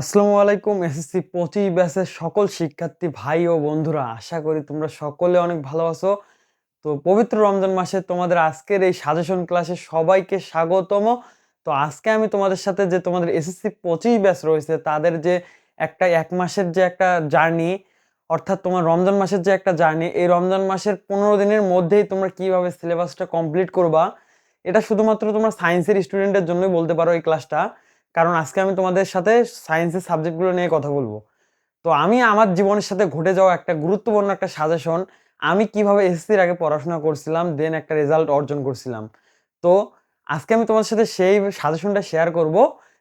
আসসালামু আলাইকুম, এসএসসি পঁচিশ ব্যাচের সকল শিক্ষার্থী ভাই ও বন্ধুরা। আশা করি তোমরা সকলে অনেক ভালো আছো। তো পবিত্র রমজান মাসে তোমাদের আজকের এই সাজেশন ক্লাসে সবাইকে স্বাগতম। তো আজকে আমি তোমাদের সাথে যে তোমাদের এসএসসি পঁচিশ ব্যাচ রয়েছে, তাদের যে একটা এক মাসের যে একটা জার্নি অর্থাৎ তোমার রমজান মাসের যে একটা জার্নি এই রমজান মাসের পনেরো দিনের মধ্যেই তোমরা কীভাবে সিলেবাসটা কমপ্লিট করবা, এটা শুধুমাত্র তোমরা সায়েন্সের স্টুডেন্টের জন্যই বলতে পারো এই ক্লাসটা কারণ আজকে আমি তোমাদের সাথে সায়েন্সের সাবজেক্টগুলো নিয়ে কথা বলব। তো আমি আমার জীবনের সাথে ঘটে যাওয়া একটা গুরুত্বপূর্ণ একটা সাজেশন আমি কীভাবে এসএসসির আগে পড়াশোনা করছিলাম দেন একটা রেজাল্ট অর্জন করছিলাম। তো আজকে আমি তোমাদের সাথে সেই সাজেশনটা শেয়ার করব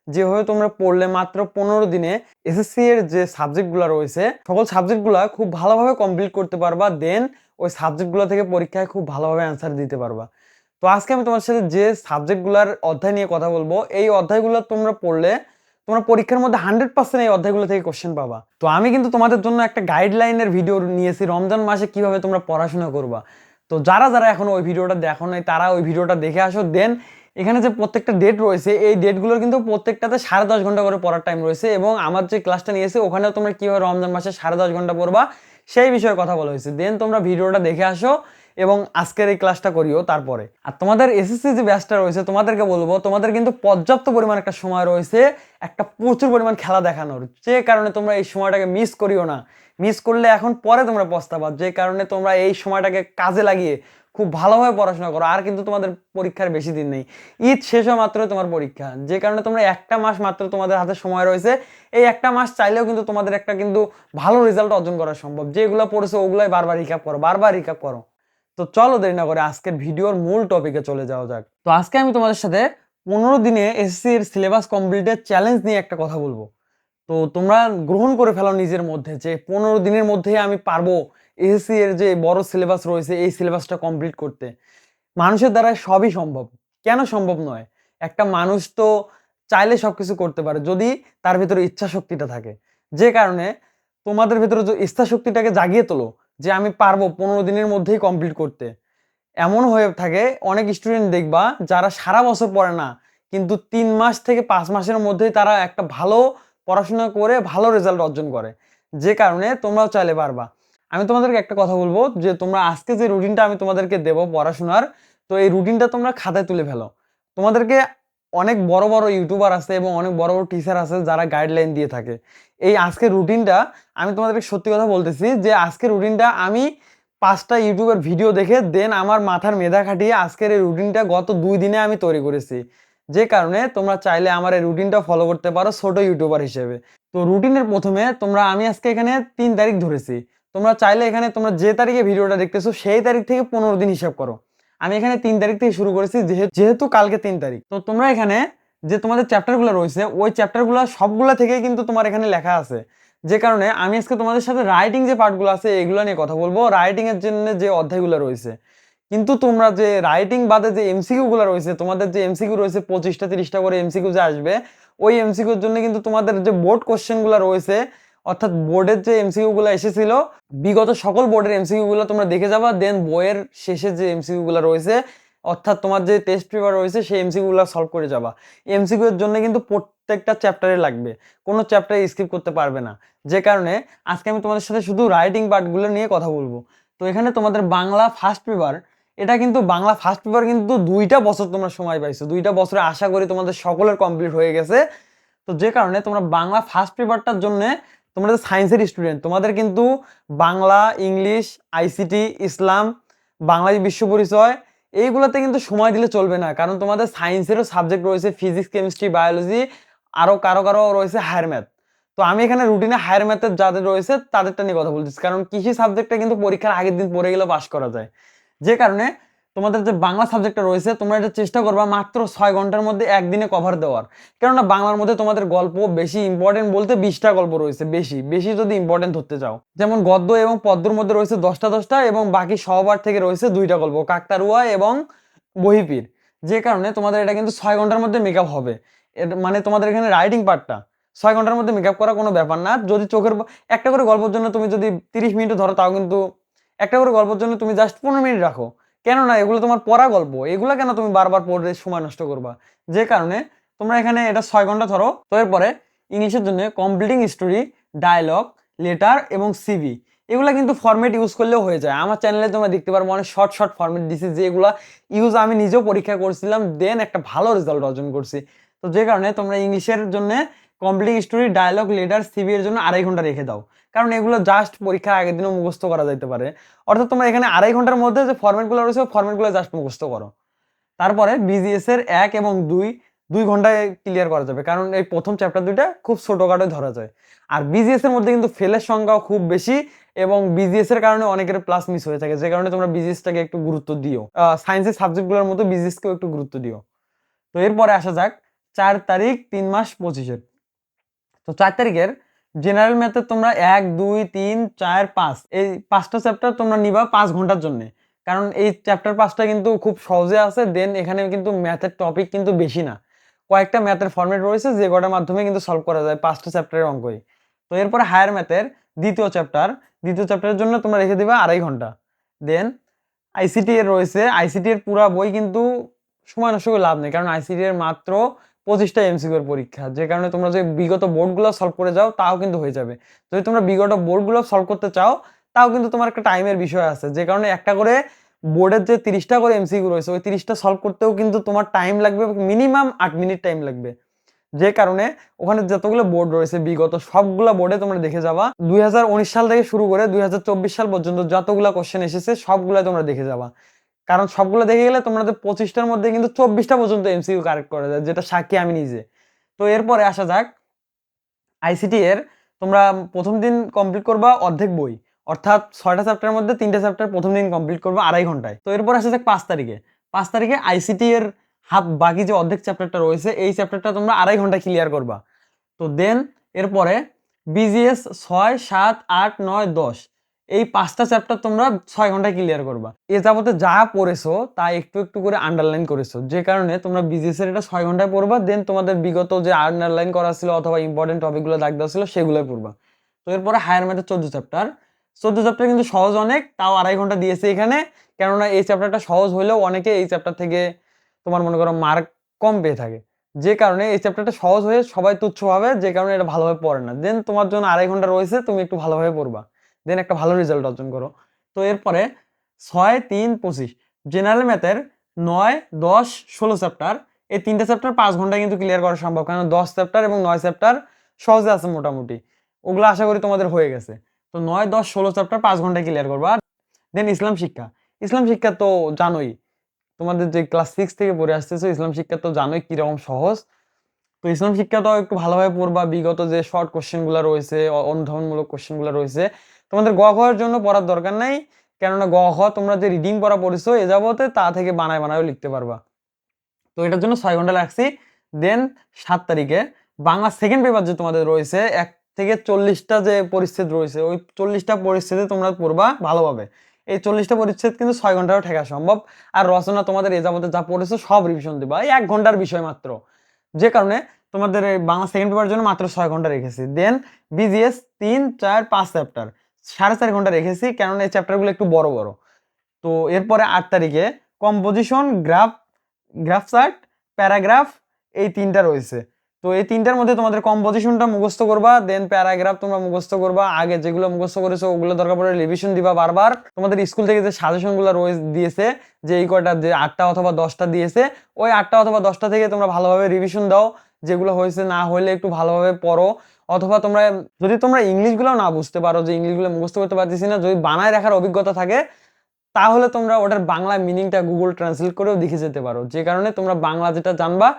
যেভাবে তোমরা পড়লে মাত্র পনেরো দিনে এসএসসি এর যে সাবজেক্টগুলো রয়েছে, সকল সাবজেক্টগুলো খুব ভালোভাবে কমপ্লিট করতে পারবা দেন ওই সাবজেক্টগুলো থেকে পরীক্ষায় খুব ভালোভাবে অ্যান্সার দিতে পারবা। তো আজকে আমি তোমার সাথে যে সাবজেক্টগুলোর অধ্যায় নিয়ে কথা বলব, এই অধ্যায়গুলো তোমরা পড়লে তোমরা পরীক্ষার মধ্যে হান্ড্রেড পার্সেন্ট এই অধ্যায়গুলো থেকে কোশ্চেন পাবা। তো আমি কিন্তু তোমাদের জন্য একটা গাইডলাইনের ভিডিও নিয়েছি, রমজান মাসে কীভাবে তোমরা পড়াশোনা করবা। তো যারা যারা এখন ওই ভিডিওটা দেখো নাই, তারা ওই ভিডিওটা দেখে আসো। দেন এখানে যে প্রত্যেকটা ডেট রয়েছে, এই ডেটগুলোর কিন্তু প্রত্যেকটাতে সাড়ে দশ ঘণ্টা করে পড়ার টাইম রয়েছে এবং আমার যে ক্লাসটা নিয়েছে, ওখানেও তোমরা কীভাবে রমজান মাসে সাড়ে দশ ঘণ্টা পড়বা, সেই বিষয়ে কথা বলা হয়েছে। দেন তোমরা ভিডিওটা দেখে আসো। এবং আজকের এই ক্লাসটা করিও তারপরে। আর তোমাদের এসএসসি যে ব্যাচটা রয়েছে, তোমাদেরকে বলব, তোমাদের কিন্তু পর্যাপ্ত পরিমাণ একটা সময় রয়েছে, একটা প্রচুর পরিমাণ খেলা দেখানোর। যে কারণে তোমরা এই সময়টাকে মিস করিও না। মিস করলে এখন পরে তোমরা পস্তাবা। যে কারণে তোমরা এই সময়টাকে কাজে লাগিয়ে খুব ভালোভাবে পড়াশোনা করো। আর কিন্তু তোমাদের পরীক্ষার বেশি দিন নেই। ঈদ শেষ হওয়া মাত্রই তোমার পরীক্ষা। যে কারণে তোমরা একটা মাস মাত্র তোমাদের হাতে সময় রয়েছে। এই একটা মাস চাইলেও কিন্তু তোমাদের একটা কিন্তু ভালো রেজাল্ট অর্জন করা সম্ভব। যেগুলো পড়েছো ওগুলাই বারবার রিকাপ করো, বারবার রিকাপ করো। তো চলো দেরি না করে আজকের ভিডিওর মূল টপিকে চলে যাওয়া যাক। তো আজকে আমি তোমাদের সাথে পনেরো দিনে এসএসসি এর সিলেবাস কমপ্লিটের চ্যালেঞ্জ নিয়ে একটা কথা বলব। তো তোমরা গ্রহণ করে ফেলো নিজের মধ্যে যে পনেরো দিনের মধ্যে আমি পারব এসএসসি এর যে বড় সিলেবাস রয়েছে, এই সিলেবাসটা কমপ্লিট করতে। মানুষের দ্বারা সবই সম্ভব। কেন সম্ভব নয়? একটা মানুষ তো চাইলে সবকিছু করতে পারে, যদি তার ভিতরে ইচ্ছা শক্তিটা থাকে। যে কারণে তোমাদের ভিতরে যে ইচ্ছা শক্তিটাকে জাগিয়ে তোলো যে আমি পারব পনেরো দিনের মধ্যেই কমপ্লিট করতে। এমন হয়ে থাকে, অনেক স্টুডেন্ট দেখবা যারা সারা বছর পড়ে না, কিন্তু তিন মাস থেকে পাঁচ মাসের মধ্যেই তারা একটা ভালো পড়াশোনা করে ভালো রেজাল্ট অর্জন করে। যে কারণে তোমরাও চাইলে পারবা। আমি তোমাদেরকে একটা কথা বলব যে, তোমরা আজকে যে রুটিনটা আমি তোমাদেরকে দেবো পড়াশোনার, তো এই রুটিনটা তোমরা খাতায় তুলে ফেলো। তোমাদেরকে অনেক বড় বড় ইউটিউবার আছে এবং অনেক বড় বড় টিচার আছে যারা গাইডলাইন দিয়ে থাকে। এই আজকের রুটিনটা আমি তোমাদেরকে সত্যি কথা বলতেছি যে আজকের রুটিনটা আমি পাঁচটা ইউটিউবের ভিডিও দেখে দেন আমার মাথার মেধা খাটিয়ে আজকের এই রুটিনটা গত দুই দিনে আমি তৈরি করেছি। যে কারণে তোমরা চাইলে আমার এই রুটিনটা ফলো করতে পারো ছোট ইউটিউবার হিসেবে। তো রুটিনের প্রথমে তোমরা, আমি আজকে এখানে তিন তারিখ ধরেছি। তোমরা চাইলে এখানে তোমরা যে তারিখে ভিডিওটা দেখতেছো, সেই তারিখ থেকে পনেরো দিন হিসাব করো। আমি এখানে তিন তারিখ থেকে শুরু করেছি, যেহে- যেহেতু কালকে তিন তারিখ। তো তোমরা এখানে যে তোমাদের চ্যাপ্টারগুলো রয়েছে, ওই চ্যাপ্টারগুলো সবগুলো থেকেই কিন্তু তোমার এখানে লেখা আছে। যে কারণে আমি আজকে তোমাদের সাথে রাইটিং যে পার্টগুলো আছে, এগুলো নিয়ে কথা বলব রাইটিং এর জন্য যে অধ্যায়গুলো রয়েছে। কিন্তু তোমরা যে রাইটিং বাদে যে এমসিকিউ গুলো রয়েছে, তোমাদের যে এমসিকিউ রয়েছে, পঁচিশটা, তিরিশটা করে এমসিকিউ যে আসবে, ওই এমসিকিউর জন্য কিন্তু তোমাদের যে বোর্ড কোশ্চেনগুলো রয়েছে অর্থাৎ বোর্ডের যে এমসিকিউ গুলো এসেছিল, বিগত সকল বোর্ডের এমসিকিউ গুলো তোমরা দেখে যাবা দেন বইয়ের শেষে যে এমসিকিউ গুলো রয়েছে, অর্থাৎ তোমার যে টেস্ট পেপার রয়েছে, সেই এমসিকিউ গুলো সলভ করে যাবা। এমসিকিউ এর জন্য কিন্তু প্রত্যেকটা চ্যাপ্টারে লাগবে, কোনো চ্যাপ্টারে স্কিপ করতে পারবে না। যে কারণে আজকে আমি তোমাদের সাথে শুধু রাইটিং পার্টগুলো নিয়ে কথা বলব। তো এখানে তোমাদের বাংলা ফার্স্ট পেপার এটা কিন্তু বাংলা ফার্স্ট পেপার কিন্তু দুইটা বছর তোমরা সময় পাইছো। দুইটা বছরে আশা করি তোমাদের সকলের কমপ্লিট হয়ে গেছে। তো যে কারণে তোমরা বাংলা ফার্স্ট পেপারটার জন্য তোমরা যে সায়েন্সের স্টুডেন্ট তোমাদের কিন্তু বাংলা, ইংলিশ আইসিটি ইসলাম বাংলাদেশ বিশ্ব পরিচয়, এইগুলোতে কিন্তু সময় দিলে চলবে না। কারণ তোমাদের সায়েন্সেরও সাবজেক্ট রয়েছে ফিজিক্স কেমিস্ট্রি বায়োলজি আরও কারও কারও রয়েছে হায়ার ম্যাথ তো আমি এখানে রুটিনে হায়ার ম্যাথের যাদের রয়েছে, তাদেরটা নিয়ে কথা বলতেছি। কারণ কৃষি সাবজেক্টটা কিন্তু পরীক্ষার আগের দিন পড়ে গেলে পাশ করা যায়। যে কারণে তোমাদের যে বাংলা সাবজেক্টটা রয়েছে, তোমরা এটা চেষ্টা করবা মাত্র ছয় ঘণ্টার মধ্যে একদিনে কভার দেওয়ার। কেননা বাংলার মধ্যে তোমাদের গল্প বেশি ইম্পর্টেন্ট বলতে বিশটা গল্প রয়েছে, বেশি। বেশি যদি ইম্পর্টেন্ট ধরতে চাও। যেমন গদ্য এবং পদ্মর মধ্যে রয়েছে দশটা দশটা এবং বাকি সহবার থেকে রয়েছে দুইটা গল্প, কাকতারুয়া এবং বহিপীর। যে কারণে তোমাদের এটা কিন্তু ছয় ঘণ্টার মধ্যে মেকআপ হবে। মানে তোমাদের এখানে রাইটিং পার্টটা ছয় ঘণ্টার মধ্যে মেকআপ করা কোনো ব্যাপার না। যদি চোখের একটা করে গল্পের জন্য তুমি যদি তিরিশ মিনিট ধরো, তাও কিন্তু একটা করে গল্পের জন্য তুমি জাস্ট পনেরো মিনিট রাখো। কেন না এগুলো তোমার পড়া গল্প। এগুলো কেন তুমি বারবার পড়ে সময় নষ্ট করবা? যে কারণে তোমরা এখানে এটা ছয় ঘণ্টা ধরো, তো এরপরে ইংলিশের জন্য কমপ্লিটিং স্টোরি ডায়লগ লেটার এবং সিভি এগুলো কিন্তু ফরম্যাট ইউজ করলেও হয়ে যায়। আমার চ্যানেলে তোমরা দেখতে পারব অনেক শর্ট শর্ট ফরম্যাট দিছি যেগুলো ইউজ আমি নিজেও পরীক্ষা করছিলাম দেন একটা ভালো রেজাল্ট অর্জন করছি। তো যে কারণে তোমরা ইংলিশের জন্য complete story dialogue letter CV এর জন্য আড়াই ঘণ্টা রেখে দাও। কারণ এগুলো জাস্ট পরীক্ষার আগের দিনও মুখস্থ করা যেতে পারে। অর্থাৎ তোমরা এখানে আড়াই ঘণ্টার মধ্যে যে ফরম্যাটগুলো রয়েছে ফরম্যাটগুলো জাস্ট মুখস্থ করো। তারপরে বিজিএস এর এক এবং দুই দুই ঘন্টায় ক্লিয়ার করা যাবে। কারণ এই প্রথম চ্যাপ্টার দুইটা খুব ছোটোখাটো ধরা যায়। আর বিজিএস এর মধ্যে কিন্তু ফেলের সংখ্যাও খুব বেশি এবং বিজিএস এর কারণে অনেকের প্লাস মিস হয়ে থাকে। যে কারণে তোমরা বিজিএসটাকে একটু গুরুত্ব দিও। সায়েন্সের সাবজেক্টগুলোর মতো বিজিএসকেও একটু গুরুত্ব দিও। তো এরপরে আসা যাক, চার তারিখ, তিন মাস পঁচিশের তো চার তারিখের জেনারেল ম্যাথে তোমরা এক, দুই, তিন, চার, পাঁচ, এই পাঁচটা চ্যাপ্টার তোমরা নিবা পাঁচ ঘণ্টার জন্য। কারণ এই চ্যাপ্টার পাঁচটা কিন্তু খুব সহজে আছে দেন এখানে কিন্তু ম্যাথের টপিক কিন্তু বেশি না। কয়েকটা ম্যাথের ফর্মেট রয়েছে, যে কটার মাধ্যমে কিন্তু সলভ করা যায় পাঁচটা চ্যাপ্টারের অঙ্কই। তো এরপরে হায়ার ম্যাথের দ্বিতীয় চ্যাপ্টার দ্বিতীয় চ্যাপ্টারের জন্য তোমরা রেখে দিবা আড়াই ঘণ্টা। দেন আইসিটি এর রয়েছে আইসিটি এর পুরা বই কিন্তু সময় নষ্ট করে লাভ নেই, কারণ আইসিটি এর মাত্র পঁচিশটা এমসিকিউ এর পরীক্ষা, যে কারণে তোমরা যে বিগত বোর্ডগুলো সলভ করে যাও, তাও কিন্তু হয়ে যাবে। যদি তোমরা বিগত বোর্ডগুলো সলভ করতে চাও, তাও কিন্তু তোমার একটা টাইমের বিষয় আছে। যে কারণে একটা করে বোর্ডের যে তিরিশটা করে এমসিকিউ রয়েছে, ওই তিরিশটা সলভ করতেও কিন্তু তোমার টাইম লাগবে মিনিমাম আট মিনিট টাইম লাগবে। যে কারণে ওখানে যতগুলো বোর্ড রয়েছে, বিগত সবগুলা বোর্ডে তোমরা দেখে যাবা। দুই হাজার উনিশ সাল থেকে শুরু করে দুই হাজার চব্বিশ সাল পর্যন্ত যতগুলা কোশ্চেন এসেছে সবগুলা তোমরা দেখে যাবা। কারণ সবগুলো দেখে গেলে তোমাদের পঁচিশটার মধ্যে কিন্তু চব্বিশটা পর্যন্ত এমসিকিউ কারেক্ট করা যায় যেটা সাক্ষী আমি নিজে। তো এরপরে আসা যাক আইসিটি এর তোমরা প্রথম দিন কমপ্লিট করবা অর্ধেক বই, অর্থাৎ ছয়টা চ্যাপ্টারের মধ্যে তিনটা চ্যাপ্টার প্রথম দিন কমপ্লিট করবা আড়াই ঘন্টায়। তো এরপর আসা যাক পাঁচ তারিখে। পাঁচ তারিখে আইসিটি এর হাফ বাকি যে অর্ধেক চ্যাপ্টারটা রয়েছে, এই চ্যাপ্টারটা তোমরা আড়াই ঘণ্টা ক্লিয়ার করবা। তো দেন এরপরে বিজিএস ছয়, সাত, আট, নয়, দশ এই পাঁচটা চ্যাপ্টার তোমরা ছয় ঘন্টায় ক্লিয়ার করবা। এ যাবতে যা পড়েছো, তা একটু একটু করে আন্ডারলাইন করেছ। যে কারণে তোমরা বিজিএস এর এটা ছয় ঘন্টায় পড়বা দেন তোমাদের বিগত যে আন্ডারলাইন করা ছিল অথবা ইম্পর্টেন্ট টপিকগুলো দাগ ছিল সেগুলোই পড়বা। তো এরপরে হায়ার ম্যাথের চোদ্দ চ্যাপ্টার চোদ্দ চ্যাপ্টার কিন্তু সহজ অনেক, তাও আড়াই ঘণ্টা দিয়েছে এখানে। কেননা এই চ্যাপ্টারটা সহজ হলেও অনেকে এই চ্যাপ্টার থেকে তোমার মনে করো মার্ক কম পেয়ে থাকে। যে কারণে এই চ্যাপ্টারটা সহজ হয়ে সবাই তুচ্ছ হবে যে কারণে এটা ভালোভাবে পড়ে না। দেন তোমার জন্য আড়াই ঘণ্টা রয়েছে, তুমি একটু ভালোভাবে পড়বা। দেন একটা ভালো রেজাল্ট অর্জন করো। তো এরপরে ছয়, তিন, পঁচিশ। জেনারেল ম্যাথের নয়, দশ, ষোলো চ্যাপ্টার এই তিনটা চ্যাপ্টার পাঁচ ঘন্টায় কিন্তু ক্লিয়ার করা সম্ভব। কারণ দশ চ্যাপ্টার এবং নয় চ্যাপ্টার সহজে আছে মোটামুটি। ওগুলো আশা করি তোমাদের হয়ে গেছে। তো নয়, দশ, ষোলো চ্যাপ্টার পাঁচ ঘন্টায় ক্লিয়ার করবা। দেন ইসলাম শিক্ষা। ইসলাম শিক্ষা তো জানোই। তোমাদের যে ক্লাস সিক্স থেকে পড়ে আসতেছো, ইসলাম শিক্ষা তো জানোই কীরকম সহজ। তো ইসলাম শিক্ষাটাও একটু ভালোভাবে পড়বা। বিগত যে শর্ট কোশ্চেনগুলো রয়েছে অনুধাবনমূলক কোশ্চেনগুলো রয়েছে। তোমাদের গ ঘর জন্য পড়ার দরকার নাই। কেননা গ ঘ তোমরা যে রিডিং পড়া পড়েছো এ যাবতে তা থেকে বানায় বানায় লিখতে পারবা। তো এটার জন্য ছয় ঘণ্টা লাগছি। দেন সাত তারিখে বাংলা সেকেন্ড পেপার যে তোমাদের রয়েছে, এক থেকে চল্লিশটা যে পরিচ্ছেদ রয়েছে, ওই চল্লিশটা পরিচ্ছেদে তোমরা পড়বা ভালোভাবে। এই চল্লিশটা পরিচ্ছেদ কিন্তু ছয় ঘন্টাও ঠেকা সম্ভব। আর রচনা তোমাদের এ যাবতে যা পড়েছো সব রিভিশন দিবা। এই এক ঘণ্টার বিষয় মাত্র। যে কারণে তোমাদের বাংলা সেকেন্ড পেপার জন্য মাত্র ছয় ঘণ্টা রেখেছি। দেন বিজিএস তিন, চার, পাঁচ চ্যাপ্টার সাড়ে চার ঘণ্টা রেখেছি, কেননা এই চ্যাপ্টারগুলো একটু বড় বড়। তো এরপরে আট তারিখে composition graph graph chart paragraph এই তিনটা রয়েছে। তো এই তিনটার মধ্যে তোমাদের কম্পোজিশনটা মুখস্থ করবা দেন প্যারাগ্রাফ তোমরা মুখস্থ করবা, আগে যেগুলো মুখস্থ করেছ ওগুলো দরকার পড়ে রিভিশন দিবা বারবার। তোমাদের স্কুল থেকে যে সাজেশনগুলো রয়েছে দিয়েছে, যে এই কয়টা, যে আটটা অথবা দশটা দিয়েছে, ওই আটটা অথবা দশটা থেকে তোমরা ভালোভাবে রিভিশন দাও। যেগুলো হয়েছে না হলে একটু ভালোভাবে পড়ো। অথবা তোমরা, যদি তোমরা ইংলিশগুলো না বুঝতে পারো, যে ইংলিশগুলো মুখস্থ করতে পারতেছি না, যদি বানায় রাখার অভিজ্ঞতা থাকে, তাহলে তোমরা ওটার বাংলা মিনিংটা গুগল ট্রান্সলেট করেও দেখে যেতে পারো। যে কারণে তোমরা বাংলা যেটা জানবা,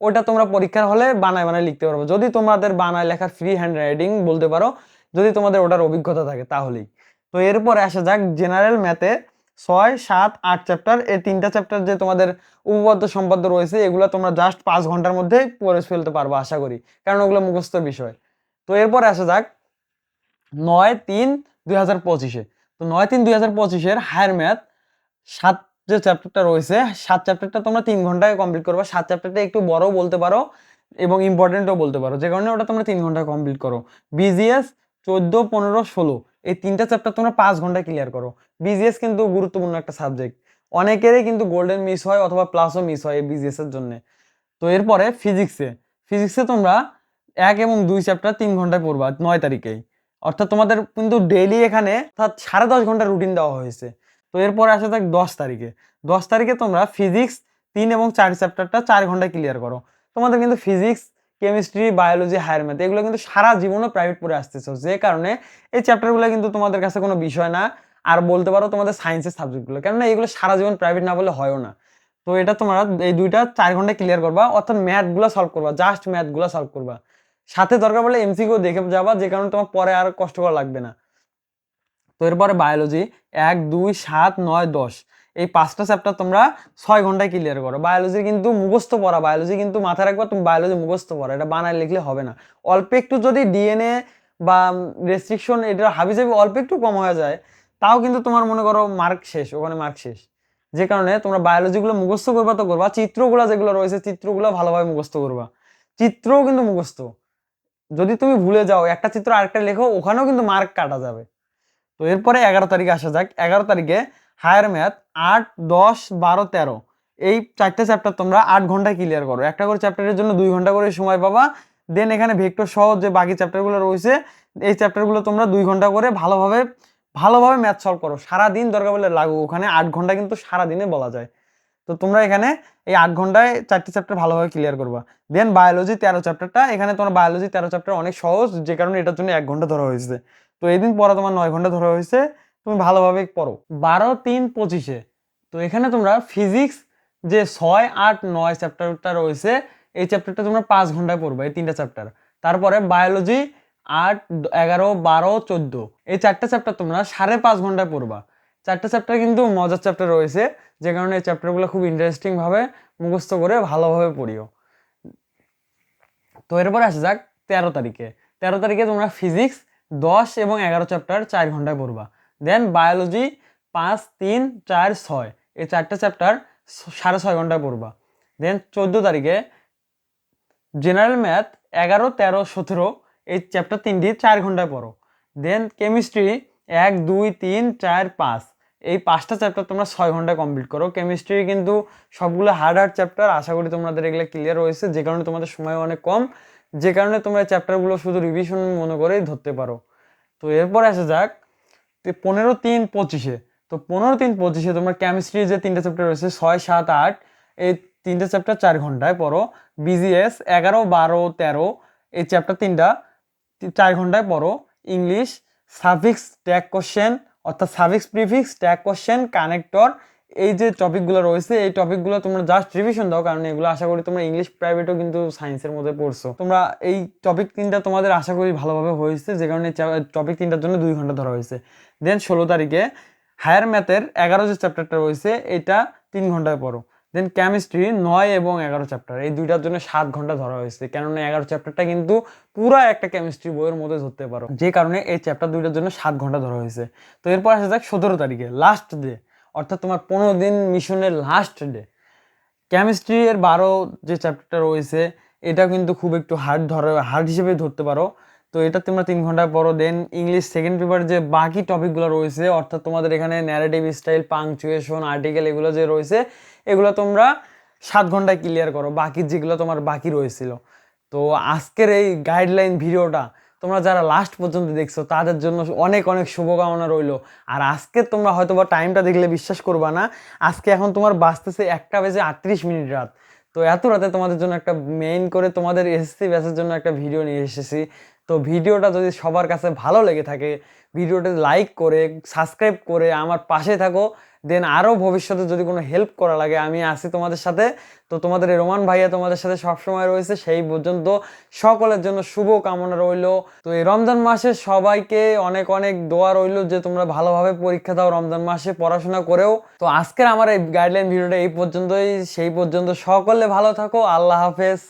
ওটা তোমরা পরীক্ষার হলে বানায় বানায় লিখতে পারব। যদি তোমাদের বানায় লেখার ফ্রি হ্যান্ড রাইটিং বলতে পারো, যদি তোমাদের ওটার অভিজ্ঞতা থাকে, তাহলেই। তো এরপরে আসা যাক জেনারেল ম্যাথে ছয়, সাত, আট চ্যাপ্টার এই তিনটা চ্যাপ্টার যে তোমাদের উপপাদ্য, সম্পাদ্য রয়েছে, এগুলো তোমরা জাস্ট পাঁচ ঘণ্টার মধ্যে পড়ে ফেলতে পারব, আশা করি। কারণ ওগুলো মুখস্থ বিষয়। তো এরপরে আসা যাক নয় তিন দুই হাজার পঁচিশে। তো নয় তিন দুই হাজার পঁচিশের হায়ার ম্যাথ সাত যে চ্যাপ্টারটা রয়েছে, সাত চ্যাপ্টারটা তোমরা তিন ঘন্টায় কমপ্লিট করবে। সাত চ্যাপ্টারটা একটু বড় বলতে পারো এবং ইম্পর্টেন্টও বলতে পারো। যে কারণে ওটা তোমরা তিন ঘন্টায় কমপ্লিট করো। বিজিএস চোদ্দ, পনেরো, ষোলো, এই তিনটা চ্যাপ্টার তোমরা পাঁচ ঘন্টায় ক্লিয়ার করো। বিজিএস কিন্তু গুরুত্বপূর্ণ একটা সাবজেক্ট অনেকেরই কিন্তু গোল্ডেন মিস হয় অথবা প্লাসও মিস হয় এই বিজিএস এর জন্য। তো এরপরে ফিজিক্সে ফিজিক্সে তোমরা এক এবং দুই চ্যাপ্টার তিন ঘন্টায় পড়বা, নয় তারিখেই অর্থাৎ তোমাদের কিন্তু ডেইলি এখানে সাড়ে দশ ঘণ্টা রুটিন দেওয়া হয়েছে। তো এরপরে আসে থাক দশ তারিখে। দশ তারিখে তোমরা ফিজিক্স তিন এবং চার চ্যাপ্টারটা চার ঘন্টায় ক্লিয়ার করো। তোমাদের কিন্তু physics chemistry biology higher math এগুলো কিন্তু সারা জীবনও প্রাইভেট পড়ে আসতেছো। যে কারণে এই চ্যাপ্টারগুলো কিন্তু তোমাদের কাছে কোনো বিষয় না। আর বলতে পারো তোমাদের সায়েন্সের সাবজেক্টগুলো কেননা এগুলো সারা জীবন প্রাইভেট না বলে হয়ও না। তো এটা তোমরা এই দুইটা চার ঘন্টায় ক্লিয়ার করবা। অর্থাৎ ম্যাথগুলো সলভ করবা জাস্ট ম্যাথগুলো সলভ করবা। সাথে দরকার পড়লে এমসিকিউ দেখে যাবা, যে কারণে তোমার পরে আর কষ্ট করা লাগবে না। তো এরপরে বায়োলজি এক, দুই, সাত, নয়, দশ। এই পাঁচটা চ্যাপ্টার তোমরা ছয় ঘন্টায় ক্লিয়ার করো। বায়োলজি কিন্তু মুখস্থ পড়া বায়োলজি কিন্তু মাথায় রাখবা তুমি বায়োলজি মুখস্থ পড়া, এটা বানায় লিখলে হবে না। অল্প একটু যদি ডিএনএ বা রেস্ট্রিকশন এটা হাবি হাবিজাবি অল্প একটু কম হয়ে যায়, তাও কিন্তু তোমার মনে করো মার্ক শেষ, ওখানে মার্ক শেষ। যে কারণে তোমরা বায়োলজিগুলো মুখস্থ করবা তো করবা, চিত্রগুলো যেগুলো রয়েছে, চিত্রগুলো ভালোভাবে মুখস্থ করবা। চিত্রও কিন্তু মুখস্থ। যদি তুমি ভুলে যাও, একটা চিত্র আরেকটা লেখো, ওখানেও কিন্তু মার্ক কাটা যাবে। তো এরপরে এগারো তারিখে আসা যাক। এগারো তারিখে হায়ার ম্যাথ আট, দশ, বারো, তেরো। এই চারটে চ্যাপ্টার তোমরা আট ঘন্টায় ক্লিয়ার করো। একটা করে চ্যাপ্টারের জন্য দুই ঘণ্টা করে সময় পাবা। দেন এখানে ভেক্টর সহ যে বাকি চ্যাপ্টারগুলো রয়েছে, এই চ্যাপ্টারগুলো তোমরা দুই ঘণ্টা করে ভালোভাবে ভালোভাবে ম্যাথ সলভ করো। সারাদিন দরকার বলে লাগু ওখানে আট ঘণ্টা কিন্তু সারাদিনে বলা যায়। তো তোমরা এখানে এই আট ঘন্টায় চারটি চ্যাপ্টার ভালোভাবে ক্লিয়ার করবা। দেন বায়োলজি তেরো চ্যাপ্টারটা এখানে তোমার বায়োলজি তেরো চ্যাপ্টার অনেক সহজ, যে কারণে এটার জন্য এক ঘণ্টা ধরা হয়েছে। তো এই দিন পড়া তোমার নয় ঘণ্টা ধরা হয়েছে, তুমি ভালোভাবে পড়ো। বারো তিন পঁচিশে, তো এখানে তোমরা ফিজিক্স যে ছয়, আট, নয় চ্যাপ্টারটা রয়েছে, এই চ্যাপ্টারটা তোমরা পাঁচ ঘন্টায় পড়বে, এই তিনটা চ্যাপ্টার তারপরে বায়োলজি আট, এগারো, বারো, চোদ্দ, এই চারটা চ্যাপ্টার তোমরা সাড়ে পাঁচ ঘন্টায় পড়বা। চারটা চ্যাপ্টার কিন্তু মজার চ্যাপ্টার রয়েছে, যে কারণে এই চ্যাপ্টারগুলো খুব ইন্টারেস্টিংভাবে মুখস্থ করে ভালোভাবে পড়িও। তো এরপরে আসা যাক তেরো তারিখে। তেরো তারিখে তোমরা ফিজিক্স দশ এবং এগারো চ্যাপ্টার চার ঘন্টায় পড়বা। দেন বায়োলজি পাঁচ, তিন, চার, ছয়। এই চারটা চ্যাপ্টার সাড়ে ছয় ঘন্টায় পড়বা। দেন চোদ্দ তারিখে জেনারেল ম্যাথ এগারো, তেরো, সতেরো, এই চ্যাপ্টার তিনটি চার ঘন্টায় পড়ো। দেন কেমিস্ট্রি এক, দুই, তিন, চার, পাঁচ। এই পাঁচটা চ্যাপ্টার তোমরা ছয় ঘন্টায় কমপ্লিট করো। কেমিস্ট্রি কিন্তু সবগুলো হার্ড হার্ড চ্যাপ্টার আশা করি তোমাদের এগুলো ক্লিয়ার হয়েছে। যে কারণে তোমাদের সময় অনেক কম। যে কারণে তোমরা চ্যাপ্টারগুলো শুধু রিভিশন মনে করেই ধরতে পারো। তো এরপর আসা যাক পনেরো তিন পঁচিশে। তো পনেরো তিন পঁচিশে তোমার কেমিস্ট্রি যে তিনটা চ্যাপ্টার রয়েছে, ছয়, সাত, আট, এই তিনটে চ্যাপ্টার চার ঘন্টায় পড়ো। বিজিএস এগারো, বারো, তেরো, এই চ্যাপ্টার তিনটা চার ঘন্টায় পড়ো। ইংলিশ সাফিক্স ট্যাগ কোশ্চেন অর্থাৎ suffix prefix tag question connector এই যে টপিকগুলো রয়েছে, এই টপিকগুলো তোমরা জাস্ট রিভিশন দাও, কারণ এগুলো আশা করি তোমরা ইংলিশ প্রাইভেটও কিন্তু সায়েন্সের মধ্যে পড়ছো। তোমরা এই টপিক তিনটা তোমাদের আশা করি ভালোভাবে হয়েছে, যে কারণে টপিক তিনটার জন্য দুই ঘণ্টা ধরা হয়েছে। দেন ষোলো তারিখে হায়ার ম্যাথের এগারো যে চ্যাপ্টারটা রয়েছে, এটা তিন ঘন্টায় পড়ো। দেন কেমিস্ট্রি নয় এবং এগারো চ্যাপ্টার এই দুইটার জন্য সাত ঘণ্টা ধরা হয়েছে। কেননা এগারো চ্যাপ্টারটা কিন্তু পুরো একটা কেমিস্ট্রি বইয়ের মধ্যে ধরতে পারো। যে কারণে এই চ্যাপ্টার দুইটার জন্য সাত ঘণ্টা ধরা হয়েছে। তো এরপর আসা যাক সতেরো তারিখে লাস্ট ডে অর্থাৎ তোমার পনেরো দিন মিশনের লাস্ট ডে কেমিস্ট্রি এর বারো যে চ্যাপ্টারটা রয়েছে এটা কিন্তু খুব একটু হার্ড ধরে হার্ড হিসেবে ধরতে পারো। তো এটা তোমরা তিন ঘণ্টা পড়ো দেন ইংলিশ সেকেন্ড পেপার যে বাকি টপিকগুলো রয়েছে, অর্থাৎ তোমাদের এখানে ন্যারেটিভ স্টাইল পাংচুয়েশন আর্টিকেল এগুলো যে রয়েছে, এগুলো তোমরা সাত ঘন্টায় ক্লিয়ার করো, বাকি যেগুলো তোমার বাকি রয়েছিল। তো আজকের এই গাইডলাইন ভিডিওটা তোমরা যারা লাস্ট পর্যন্ত দেখছ, তাদের জন্য অনেক অনেক শুভকামনা রইল। আর আজকে তোমরা হয়তো বা টাইমটা দেখলে বিশ্বাস করবা না, আজকে এখন তোমার বাঁচতেছে একটা বেজে আটত্রিশ মিনিট রাত। তো এত রাতে তোমাদের জন্য একটা মেইন করে তোমাদের এসএসসি ব্যাচের জন্য একটা ভিডিও নিয়ে এসেছি। তো ভিডিওটা যদি সবার কাছে ভালো লেগে থাকে, ভিডিওটা লাইক করে সাবস্ক্রাইব করে আমার পাশে থাকো দেন আরও ভবিষ্যতে যদি কোনো হেল্প করা লাগে, আমি আসি তোমাদের সাথে। তো তোমাদের রোমান ভাইয়া তোমাদের সাথে সবসময় রয়েছে, সেই পর্যন্ত সকলের জন্য শুভ কামনা রইল। তো এই রমজান মাসে সবাইকে অনেক অনেক দোয়া রইল যে তোমরা ভালোভাবে পরীক্ষা দাও রমজান মাসে পড়াশোনা করেও। তো আজকের আমার এই গাইডলাইন ভিডিওটা এই পর্যন্তই, সেই পর্যন্ত সকলে ভালো থাকো, আল্লাহ হাফেজ।